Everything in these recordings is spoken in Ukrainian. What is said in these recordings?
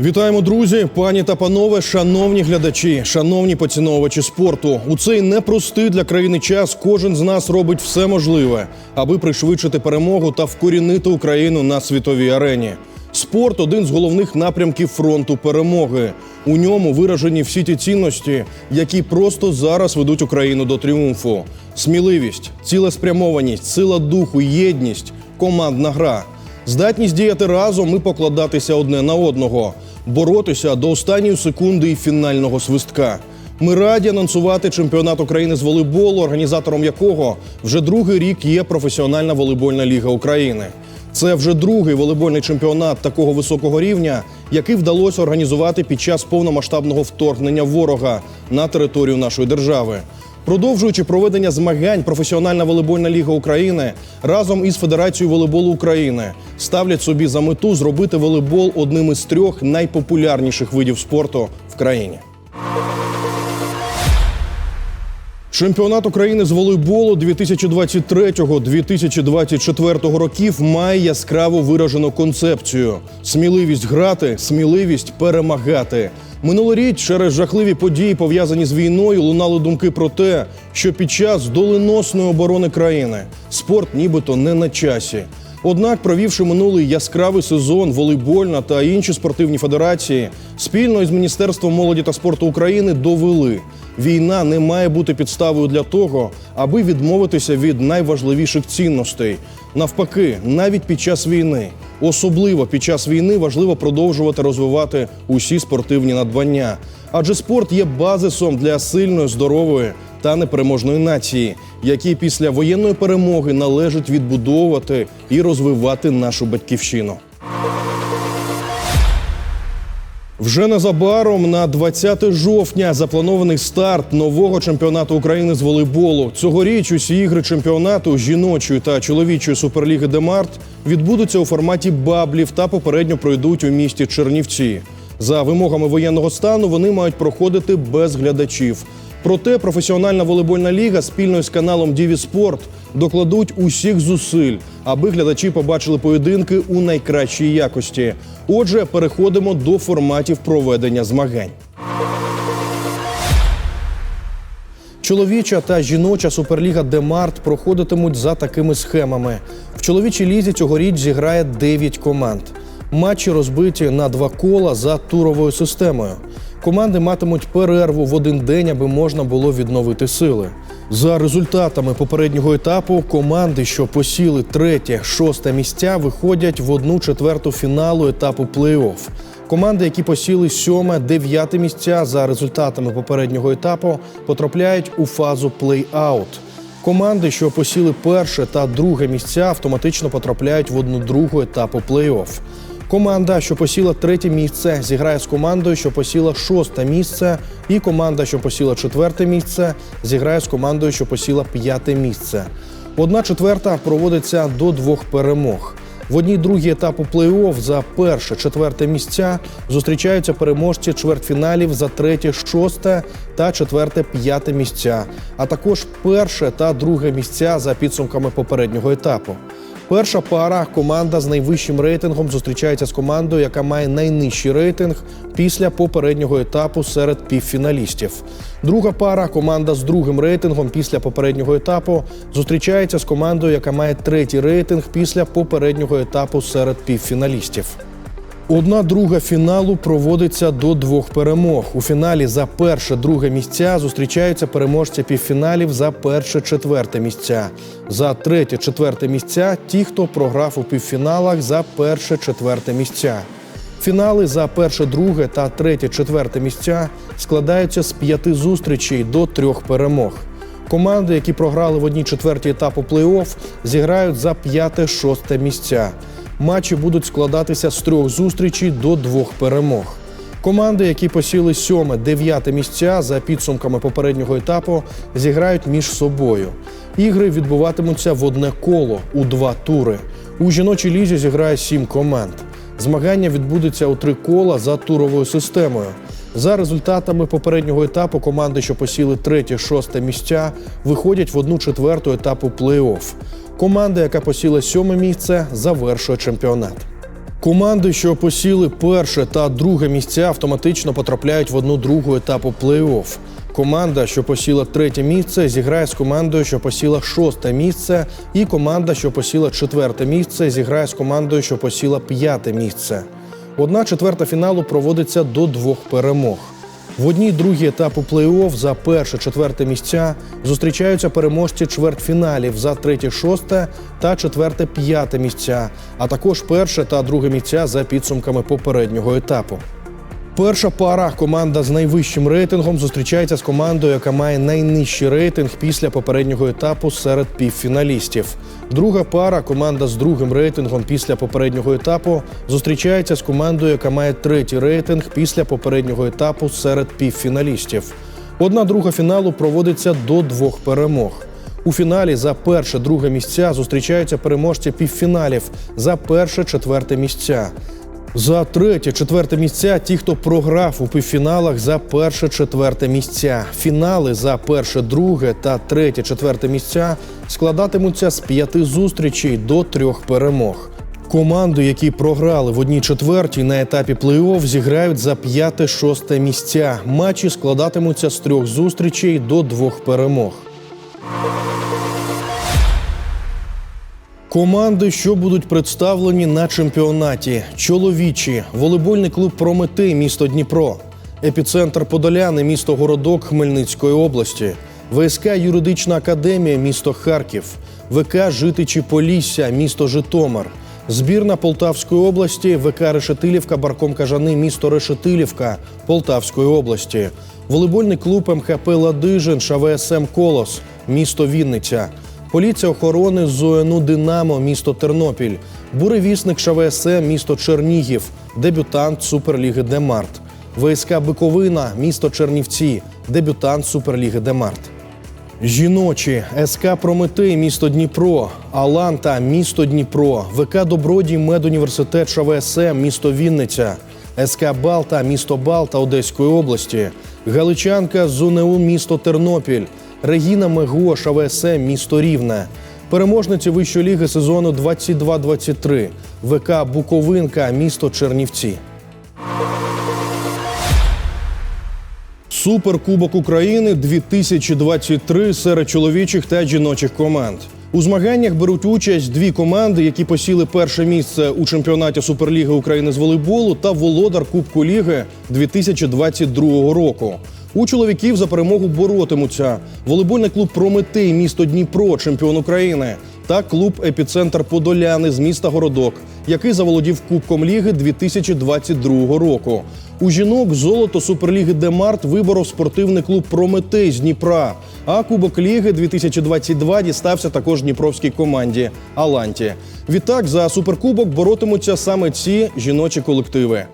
Вітаємо, друзі, пані та панове, шановні глядачі, шановні поціновувачі спорту. У цей непростий для країни час кожен з нас робить все можливе, аби пришвидшити перемогу та вкорінити Україну на світовій арені. Спорт один з головних напрямків фронту перемоги. У ньому виражені всі ті цінності, які просто зараз ведуть Україну до тріумфу: сміливість, цілеспрямованість, сила духу, єдність, командна гра. Здатність діяти разом і покладатися одне на одного, боротися до останньої секунди і фінального свистка. Ми раді анонсувати чемпіонат України з волейболу, організатором якого вже другий рік є професіональна волейбольна ліга України. Це вже другий волейбольний чемпіонат такого високого рівня, який вдалося організувати під час повномасштабного вторгнення ворога на територію нашої держави. Продовжуючи проведення змагань, професіональна волейбольна ліга України разом із Федерацією волейболу України ставлять собі за мету зробити волейбол одним із трьох найпопулярніших видів спорту в країні. Чемпіонат України з волейболу 2023-2024 років має яскраво виражену концепцію: сміливість грати, сміливість перемагати. Минулоріч через жахливі події, пов'язані з війною, лунали думки про те, що під час доленосної оборони країни спорт нібито не на часі. Однак, провівши минулий яскравий сезон, волейбольна та інші спортивні федерації спільно із Міністерством молоді та спорту України довели, війна не має бути підставою для того, аби відмовитися від найважливіших цінностей. Навпаки, навіть під час війни, особливо під час війни, важливо продовжувати розвивати усі спортивні надбання. Адже спорт є базисом для сильної, здорової та непереможної нації, якій після воєнної перемоги належить відбудовувати і розвивати нашу батьківщину. Вже незабаром на 20 жовтня запланований старт нового чемпіонату України з волейболу. Цьогоріч усі ігри чемпіонату жіночої та чоловічої суперліги Демарт відбудуться у форматі баблів та попередньо пройдуть у місті Чернівці. За вимогами воєнного стану вони мають проходити без глядачів. Проте професіональна волейбольна ліга спільно з каналом Діві Спорт докладуть усіх зусиль, аби глядачі побачили поєдинки у найкращій якості. Отже, переходимо до форматів проведення змагань. Чоловіча та жіноча суперліга Демарт проходитимуть за такими схемами. В чоловічій лізі цьогоріч зіграє 9 команд. Матчі розбиті на два кола за туровою системою. Команди матимуть перерву в один день, аби можна було відновити сили. За результатами попереднього етапу команди, що посіли третє, шосте місця, виходять в одну четверту фіналу етапу плей-офф. Команди, які посіли сьоме, дев'яте місця за результатами попереднього етапу, потрапляють у фазу плей-аут. Команди, що посіли перше та друге місця, автоматично потрапляють в одну другу етапу плей-офф. Команда, що посіла третє місце, зіграє з командою, що посіла шосте місце, і команда, що посіла четверте місце, зіграє з командою, що посіла п'яте місце. Одна четверта проводиться до двох перемог. В одній другій етапу плей-офф за перше, четверте місця зустрічаються переможці чвертьфіналів за третє, шосте та четверте, п'яте місця, а також перше та друге місця за підсумками попереднього етапу. Перша пара команда з найвищим рейтингом зустрічається з командою, яка має найнижчий рейтинг після попереднього етапу серед півфіналістів. Друга пара команда з другим рейтингом після попереднього етапу зустрічається з командою, яка має третій рейтинг після попереднього етапу серед півфіналістів. Одна друга фіналу проводиться до двох перемог. У фіналі за перше, друге місця зустрічаються переможці півфіналів за перше, четверте місця. За третє, четверте місця ті, хто програв у півфіналах за перше, четверте місця. Фінали за перше, друге та третє, четверте місця складаються з п'яти зустрічей до трьох перемог. Команди, які програли в одній четвертій етапу плей-офф, зіграють за п'яте-шосте місця. Матчі будуть складатися з трьох зустрічей до двох перемог. Команди, які посіли сьоме, дев'яте місця за підсумками попереднього етапу, зіграють між собою. Ігри відбуватимуться в одне коло у два тури. У жіночій лізі зіграє сім команд. Змагання відбудеться у три кола за туровою системою. За результатами попереднього етапу команди, що посіли третє, шосте місця, виходять в одну четверту етапу плей-офф. Команда, яка посіла сьоме місце, завершує чемпіонат. Команди, що посіли перше та друге місця, автоматично потрапляють в одну другу етапу плей-офф. Команда, що посіла третє місце, зіграє з командою, що посіла шосте місце, і команда, що посіла четверте місце, зіграє з командою, що посіла п'яте місце. Одна четверта фіналу проводиться до двох перемог. В одній другій етапу плей-офф за перше четверте місця зустрічаються переможці чвертьфіналів за третє, шосте та четверте, п'яте місця, а також перше та друге місця за підсумками попереднього етапу. Перша пара команда з найвищим рейтингом зустрічається з командою, яка має найнижчий рейтинг після попереднього етапу серед півфіналістів. Друга пара команда з другим рейтингом після попереднього етапу зустрічається з командою, яка має третій рейтинг після попереднього етапу серед півфіналістів. Одна друга фіналу проводиться до двох перемог. У фіналі за перше друге місця зустрічаються переможці півфіналів за перше четверте місця. За третє, четверте місця ті, хто програв у півфіналах за перше, четверте місця. Фінали за перше, друге та третє, четверте місця складатимуться з п'яти зустрічей до трьох перемог. Команди, які програли в одній четвертій на етапі плей-офф, зіграють за п'яте-шосте місця. Матчі складатимуться з трьох зустрічей до двох перемог. Команди, що будуть представлені на чемпіонаті: чоловічі, волейбольний клуб Прометей, місто Дніпро, епіцентр Подоляни, місто Городок Хмельницької області, ВСК Юридична академія, місто Харків, ВК Житичі Полісся, місто Житомир, збірна Полтавської області, ВК Решетилівка, Барком Кажани, місто Решетилівка Полтавської області, волейбольний клуб МХП Ладижин, ШВСМ Колос, місто Вінниця. Поліція охорони ЗОНУ Динамо, місто Тернопіль, буревісник ШВСМ, місто Чернігів, дебютант Суперліги Демарт, ВСК Биковина, місто Чернівці, дебютант Суперліги Демарт. Жіночі СК Прометей, місто Дніпро, Аланта, місто Дніпро, ВК Добродій, Медуніверситет ШВСМ, місто Вінниця, СК Балта, місто Балта Одеської області, Галичанка ЗУНЕУ, місто Тернопіль, Регіна Мего, ШВСМ, місто Рівне, переможниці Вищої ліги сезону 22-23, ВК Буковинка, місто Чернівці. Суперкубок України 2023 серед чоловічих та жіночих команд. У змаганнях беруть участь дві команди, які посіли перше місце у чемпіонаті Суперліги України з волейболу та володар Кубку Ліги 2022 року. У чоловіків за перемогу боротимуться волейбольний клуб Прометей, місто Дніпро, чемпіон України, та клуб Епіцентр Подоляни з міста Городок, який заволодів Кубком Ліги 2022 року. У жінок золото Суперліги Демарт виборов спортивний клуб Прометей з Дніпра. А Кубок Ліги 2022 дістався також дніпровській команді Аланті. Відтак за суперкубок боротимуться саме ці жіночі колективи.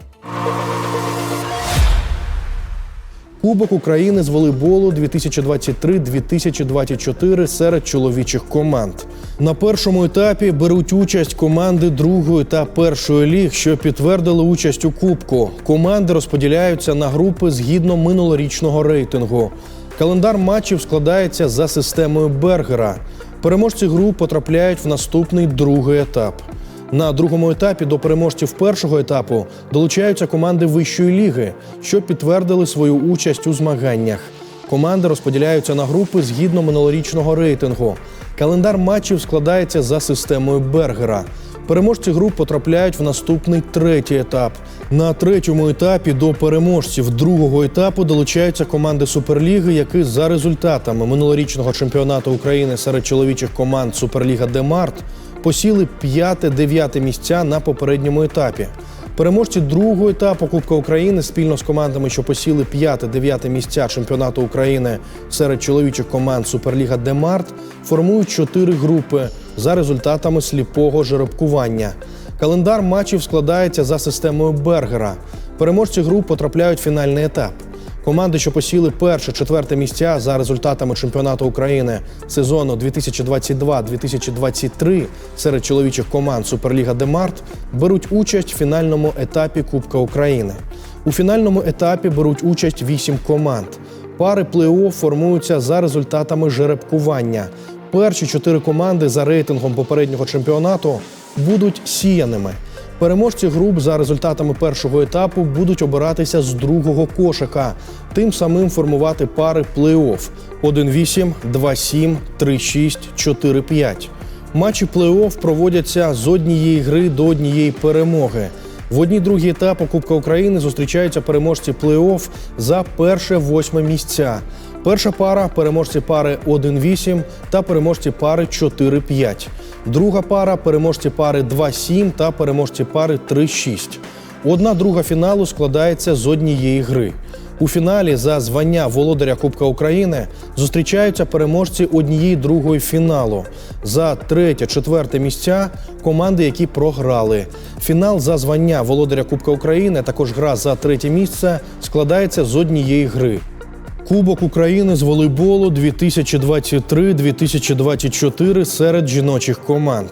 Кубок України з волейболу 2023-2024 серед чоловічих команд. На першому етапі беруть участь команди другої та першої ліг, що підтвердили участь у кубку. Команди розподіляються на групи згідно минулорічного рейтингу. Календар матчів складається за системою Бергера. Переможці груп потрапляють в наступний другий етап. На другому етапі до переможців першого етапу долучаються команди вищої ліги, що підтвердили свою участь у змаганнях. Команди розподіляються на групи згідно минулорічного рейтингу. Календар матчів складається за системою Бергера. Переможці груп потрапляють в наступний третій етап. На третьому етапі до переможців другого етапу долучаються команди Суперліги, які за результатами минулорічного чемпіонату України серед чоловічих команд Суперліга Демарт посіли п'яте-дев'яте місця на попередньому етапі. Переможці другого етапу Кубка України спільно з командами, що посіли п'яте-дев'яте місця чемпіонату України серед чоловічих команд Суперліга Демарт, формують чотири групи за результатами сліпого жеребкування. Календар матчів складається за системою Бергера. Переможці груп потрапляють в фінальний етап. Команди, що посіли перше, четверте місця за результатами чемпіонату України сезону 2022-2023 серед чоловічих команд Суперліга Демарт беруть участь в фінальному етапі Кубка України. У фінальному етапі беруть участь вісім команд. Пари плей-офф формуються за результатами жеребкування. Перші чотири команди за рейтингом попереднього чемпіонату будуть сіяними. Переможці груп за результатами першого етапу будуть обиратися з другого кошика, тим самим формувати пари плей-офф 1-8, 2-7, 3-6, 4-5. Матчі плей-офф проводяться з однієї гри до однієї перемоги. В одній другій етапу Кубка України зустрічаються переможці плей-офф за перше восьме місця. Перша пара переможці пари 1-8 та переможці пари 4-5. Друга пара переможці пари 2-7 та переможці пари 3-6. Одна друга фіналу складається з однієї гри. У фіналі за звання володаря Кубка України зустрічаються переможці однієї другої фіналу. За третє, четверте місця команди, які програли. Фінал за звання володаря Кубка України, також гра за третє місце, складається з однієї гри. Кубок України з волейболу 2023-2024 серед жіночих команд.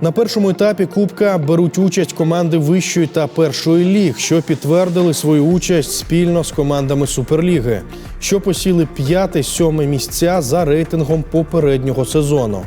На першому етапі Кубка беруть участь команди вищої та першої ліг, що підтвердили свою участь спільно з командами Суперліги, що посіли п'яте-сьоме місця за рейтингом попереднього сезону.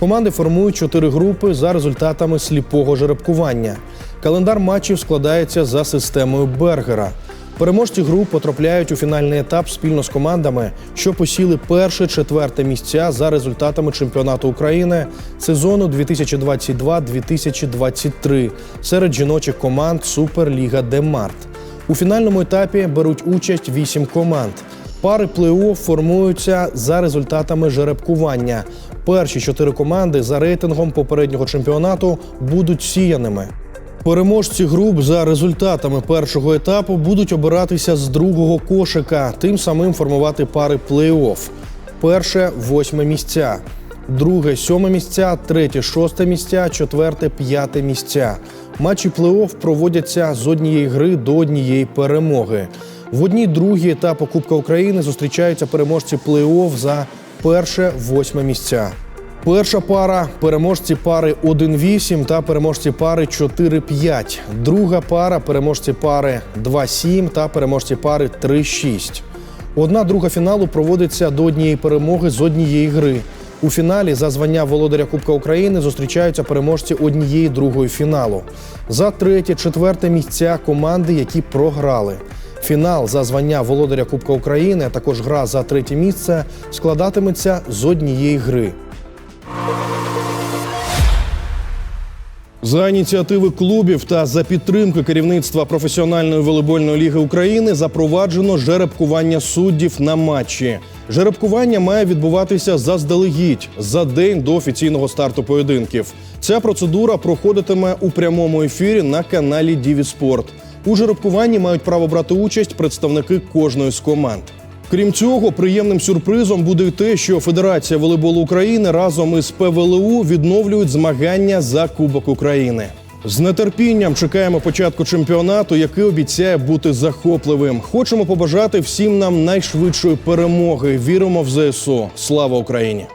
Команди формують чотири групи за результатами сліпого жеребкування. Календар матчів складається за системою Бергера. Переможці груп потрапляють у фінальний етап спільно з командами, що посіли перше четверте місця за результатами чемпіонату України сезону 2022-2023 серед жіночих команд Суперліга Демарт. У фінальному етапі беруть участь вісім команд. Пари плей-офф формуються за результатами жеребкування. Перші чотири команди за рейтингом попереднього чемпіонату будуть сіяними. Переможці груп за результатами першого етапу будуть обиратися з другого кошика, тим самим формувати пари плей-офф. Перше восьме місця, друге сьоме місця, третє шосте місця, четверте п'яте місця. Матчі плей-офф проводяться з однієї гри до однієї перемоги. В одній другій етапу Кубка України зустрічаються переможці плей-офф за перше восьме місця. Перша пара переможці пари 1-8 та переможці пари 4-5. Друга пара переможці пари 2-7 та переможці пари 3-6. Одна друга фіналу проводиться до однієї перемоги з однієї гри. У фіналі за звання володаря Кубка України зустрічаються переможці однієї другої фіналу. За третє, четверте місця команди, які програли. Фінал за звання володаря Кубка України, а також гра за третє місце складатиметься з однієї гри. За ініціативи клубів та за підтримки керівництва професіональної волейбольної ліги України запроваджено жеребкування суддів на матчі. Жеребкування має відбуватися заздалегідь за день до офіційного старту поєдинків. Ця процедура проходитиме у прямому ефірі на каналі Діві Спорт. У жеребкуванні мають право брати участь представники кожної з команд. Крім цього, приємним сюрпризом буде й те, що Федерація волейболу України разом із ПВЛУ відновлюють змагання за Кубок України. З нетерпінням чекаємо початку чемпіонату, який обіцяє бути захопливим. Хочемо побажати всім нам найшвидшої перемоги. Віримо в ЗСУ. Слава Україні!